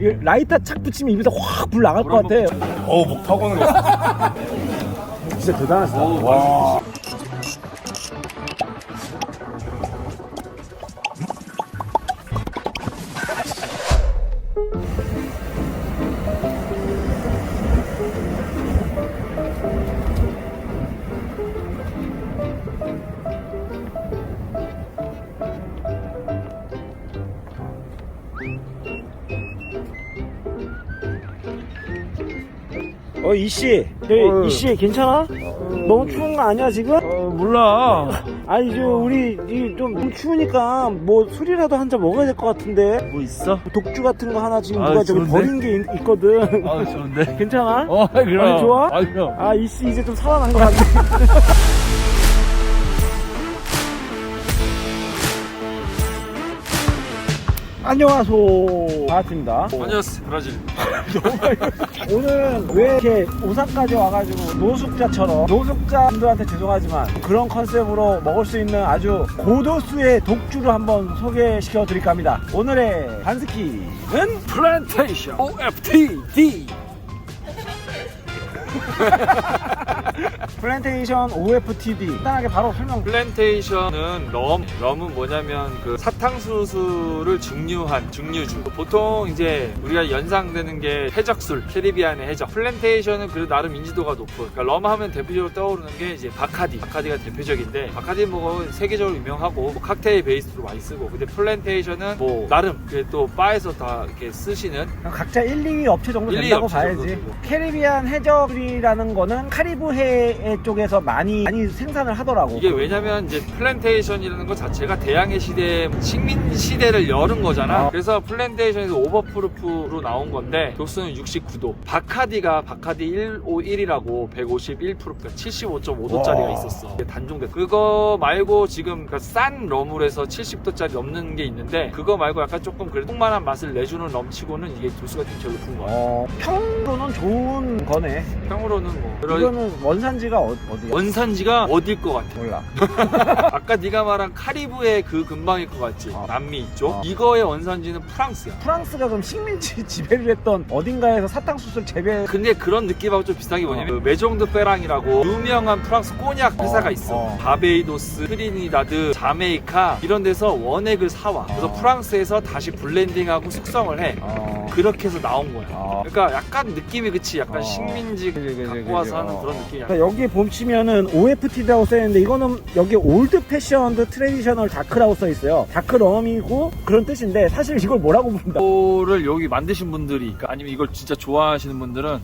이 라이터 착 붙이면 입에서 확 불 나갈 것 같아. 어우 목 타고 오는 거 진짜 대단하시다. 와. 어 이씨, 어. 이씨 괜찮아? 너무 추운 거 아니야 지금? 어, 몰라 아니 저 우리 이좀 너무 추우니까 뭐 술이라도 한 잔 먹어야 될 것 같은데 뭐 있어? 독주 같은 거 하나 지금 아, 누가 저기 좋은데? 버린 게 있, 거든 아 좋은데 괜찮아? 어 그럼 아니, 좋아? 아 그럼 아 이씨 이제 좀 살아난 것 같네 안녕하세요 반갑습니다. 안녕하세요 브라질. 오늘은 왜 이렇게 오사까지 와가지고 노숙자처럼 노숙자분들한테 죄송하지만 그런 컨셉으로 먹을 수 있는 아주 고도수의 독주를 한번 소개시켜 드릴까 합니다. 오늘의 반스키는 플랜테이션. OFTD 플랜테이션 OFTD 간단하게 바로 설명 플랜테이션은 럼, 럼은 뭐냐면 그 사탕수수를 증류한 증류주. 보통 이제 우리가 연상되는 게 해적술, 캐리비안의 해적. 플랜테이션은 그래도 나름 인지도가 높고, 그러니까 럼 하면 대표적으로 떠오르는 게 이제 바카디. 바카디가 대표적인데, 바카디 뭐 세계적으로 유명하고 뭐 칵테일 베이스로 많이 쓰고, 근데 플랜테이션은 뭐 나름 그또 바에서 다 이렇게 쓰시는 각자 1, 2위 업체 정도 1, 2위 된다고 업체 봐야지 정도 되고. 캐리비안 해적 이라는 거는 카리브해 쪽에서 많이 많이 생산을 하더라고 이게 왜냐면 이제 플랜테이션이라는 것 자체가 대항해 시대 식민 시대를 열은 거잖아. 아. 그래서 플랜테이션에서 오버프루프로 나온 건데 도수는 69도. 바카디가 바카디 151이라고 151 프루프 75.5도짜리가 와. 있었어. 이게 단종돼. 그거 말고 지금 그싼 럼물에서 70도짜리 넘는 게 있는데 그거 말고 약간 조금 그래도 통만한 맛을 내주는 럼치고는 이게 도수가 좀 제일 높은 거야. 어, 평으로는 좋은 거네 평으로는 뭐 그런 이거는 원산지가 어, 어디야? 원산지가 어딜 것 같아? 몰라 아까 네가 말한 카리브의 그 근방일 것 같지? 어. 남미 이쪽? 어. 이거의 원산지는 프랑스야. 프랑스가 그럼 식민지 지배를 했던 어딘가에서 사탕수수를 재배 근데 그런 느낌하고 좀 비슷한 게 뭐냐면 그 메종드 페랑이라고 유명한 프랑스 꼬냑 회사가 어, 있어. 어. 바베이도스, 트리니다드, 자메이카 이런 데서 원액을 사와. 그래서 어. 프랑스에서 다시 블렌딩하고 숙성을 해. 어... 그렇게 해서 나온 거야. 어. 그러니까 약간 느낌이 그치? 약간 어. 식민지 그지, 그지, 갖고 그지. 와서 하는 어. 그런 느낌이 그러니까 여기 보시면은 OFT라고 써있는데 이거는 여기 올드 패션드 트레디셔널 다크라고 써있어요 다크 럼이고 그런 뜻인데 사실 이걸 뭐라고 부른다 이거를 여기 만드신 분들이 그러니까 아니면 이걸 진짜 좋아하시는 분들은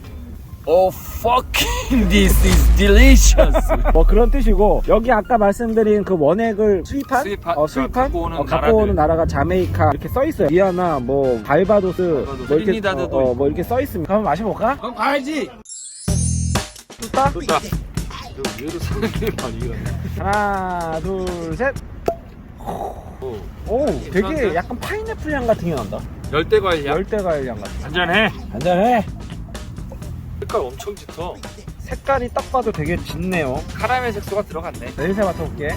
Oh fucking this is delicious 뭐 그런 뜻이고 여기 아까 말씀드린 그 원액을 수입한 수입한, 어, 수입한 갖고 오는 어, 갖고 오는 나라들. 나라가 자메이카 이렇게 써 있어요. 기아나 뭐 발바도스 발바도스, 뭐 이렇게 트리니다드도 어, 어. 뭐 이렇게 써 있습니다. 한번 마셔볼까? 그럼 가야지 뚜따 많이 일어나. 하나 둘 셋. 오. 오 되게 괜찮은데? 약간 파인애플 향 같은 게 난다. 열대 과일 향. 열대과일 향 같아. 한잔해. 한잔해. 색깔 엄청 짙어. 색깔이 딱 봐도 되게 짙네요. 카라멜 색소가 들어갔네. 냄새 맡아볼게.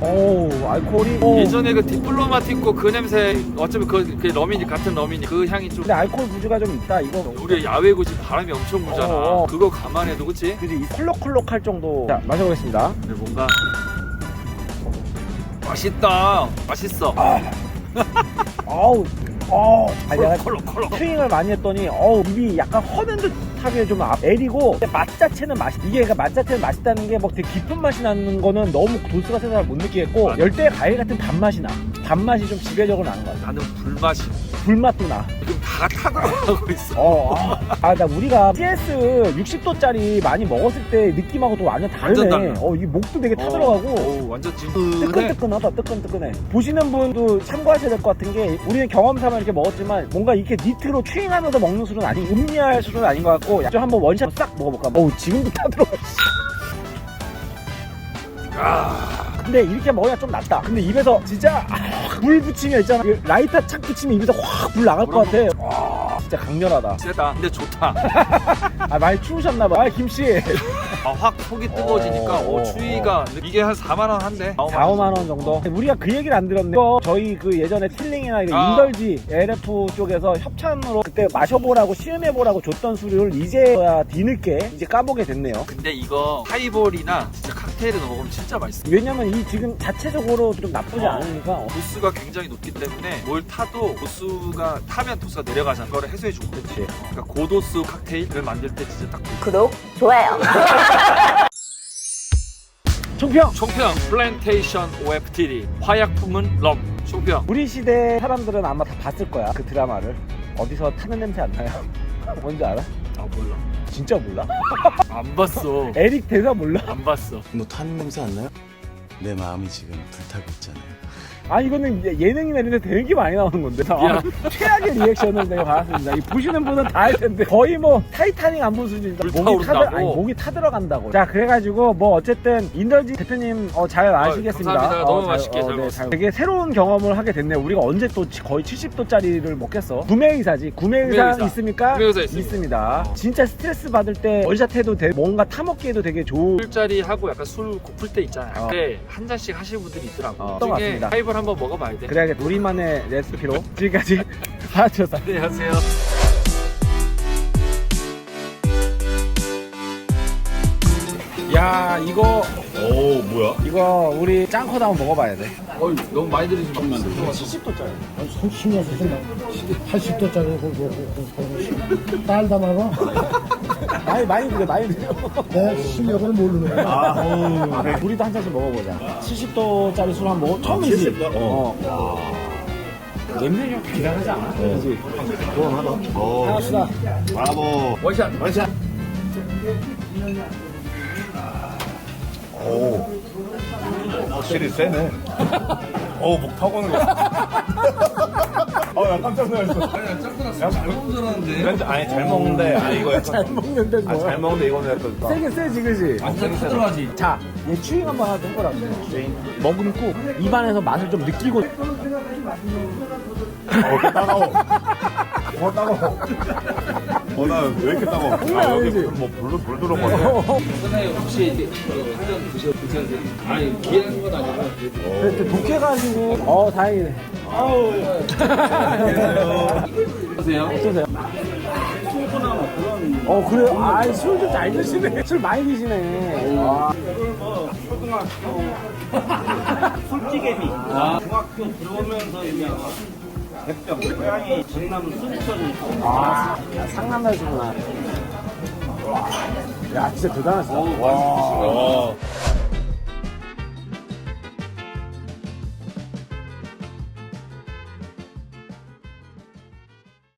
오 알코올이 오. 예전에 그 디플로마티코 그 냄새 어차피 그, 그 러미니 같은 러미니 그 향이 좀 근데 알코올 부주가 좀 있다. 이거 우리 야외고 지금 바람이 엄청 불잖아. 어, 어. 그거 감안해도 그치? 그지 이 콜록콜록 할 정도. 자 마셔보겠습니다. 근데 뭔가 맛있다. 맛있어. 아우 어. 아 내가 콜록콜록. 스윙을 많이 했더니 어우 입이 약간 허는 듯하게 좀 아- 애리고 근데 맛 자체는 맛있 이게 그러니까 맛 자체는 맛있다는 게뭐 되게 깊은 맛이 나는 거는 너무 도수가 세서 못 느끼겠고 맞아. 열대 과일 같은 단맛이 나 단맛이 좀 지배적으로 나는 것 같아 나는 불맛이 불맛도 나 다 타들어 가고 있어. 어, 아, 나 우리가 CS 60도짜리 많이 먹었을 때 느낌하고 또 완전 다르네. 완전 달라. 어, 이 목도 되게 타들어가고. 오, 완전 지금 뜨끈뜨끈하다, 뜨끈뜨끈해. 보시는 분도 참고하셔야 될 것 같은 게, 우리는 경험 삼아 이렇게 먹었지만, 뭔가 이렇게 니트로 추잉하면서 먹는 술은 아닌, 음미할 술은 아닌 것 같고, 좀 한번 원샷 싹 먹어볼까? 어우, 지금도 타들어가. 아, 근데 이렇게 먹어야 좀 낫다. 근데 입에서 진짜, 아, 불 붙이면 있잖아. 이 라이터 착 붙이면 입에서 확 불 나갈 것 같아. 와, 진짜 강렬하다. 세다. 근데 좋다. 아, 많이 추우셨나봐. 아, 김씨. 아, 확 속이 뜨거워지니까 어, 오, 어, 추위가 이게 한 4만 원 한대. 4, 5만 원 정도. 우리가 그 얘기를 안 들었네. 이거 저희 그 예전에 틸링이나 이런 아. 인덜지 LF 쪽에서 협찬으로 그때 마셔보라고 시음해보라고 줬던 술을 이제야 뒤늦게 이제 까보게 됐네요. 근데 이거 하이볼이나 진짜 칵테일에 넣어 먹으면 진짜 맛있어. 왜냐면 이 지금 자체적으로 좀 나쁘지 어. 않으니까. 도수가 굉장히 높기 때문에 뭘 타도 도수가 타면 도수가 내려가잖아. 그거를 해소해 주고. 그렇지. 그러니까 고도수 칵테일을 만들 때 진짜 딱. 구독, 좋아요. 총평! 총평 플랜테이션 OFTD 화약품은 럼 총평 우리 시대 사람들은 아마 다 봤을 거야. 그 드라마를. 어디서 타는 냄새 안 나요? 뭔지 알아? 아 몰라 진짜 몰라? 안 봤어 에릭 대사 몰라? 안 봤어 너 타는 냄새 안 나요? 내 마음이 지금 불타고 있잖아요. 아 이거는 이제 예능이나 이런 데 되게 많이 나오는 건데 야. 아, 최악의 리액션을 내가 받았습니다 이 보시는 분은 다 알 텐데 거의 뭐 타이타닉 안 본 수준이다 목이 불타오른다고? 타들, 아니 목이 타들어간다고 자 그래가지고 뭐 어쨌든 인더지 대표님 어, 잘 마시겠습니다 감사합니다. 너무 잘- 맛있게 잘 네, 먹었습니다. 되게 새로운 경험을 하게 됐네요 우리가 언제 또 지- 거의 70도짜리를 먹겠어 구매의사지 구매의사 구매의사. 있습니까? 구매의사 있습니다. 진짜 스트레스 받을 때 월샷 해도 돼 뭔가 타먹기에도 되게 좋은 술자리 하고 약간 술 고플 때 있잖아요 어. 한 잔씩 하시는 분들이 있더라고 어, 중에 맞습니다. 하이볼 한번 먹어봐야 돼 그래야겠다 우리만의 레시피로 지금까지 파트였다 안녕하세요 야 이거 오 뭐야? 이거 우리 짱코도 한번 먹어봐야 돼. 어이 너무 많이 들이지 마 70도짜리. 80도짜리 그거 딸 담아서 많이 많이 드려 많이 드려. 내 실력을 모르네. 아, 우리도 한 잔씩 먹어보자. 70도짜리 술 한 번 먹어. 처음이지. 70도? 어. 냄새 좀 기다리지 않아? 그지. 오, 합시다. 브라보. 원샷 원샷. 오. 확실히 세네. 오, 목 타고 오는 거. 어, 야, 깜짝 놀랐어. 아니, 깜짝 놀랐어. 잘 먹는 줄 알았는데. 아니, 잘 먹는데, 아, 이거 약간. 잘 먹는데 아, 뭐. 잘 먹는데, 이거는 약간. 세게 세지 그지? 완전 타들어가지 자, 얘 추잉 한번 하나 해보라고. 머금고 입안에서 맛을 좀 느끼고. 어, 따가워. 어, 따가워. 어, 나 왜 이렇게 따가워? 아, 여기? 무슨 뭐, 불, 불 들어갔네. 선생님 혹시 이제 한잔 드셔 드세요 아니 기한 건 아니고 그때 독해가지고. 어, 다행이네. 아우. 하세요 어떠세요? 어 그래요? 아이 술좀 잘 드시네 술 많이 드시네 아. 솔직개비 중학교 들어오면서 유명한 백병. 고향이 전남 순천이 아 상남자시구나. 야 진짜 대단하시다. 와.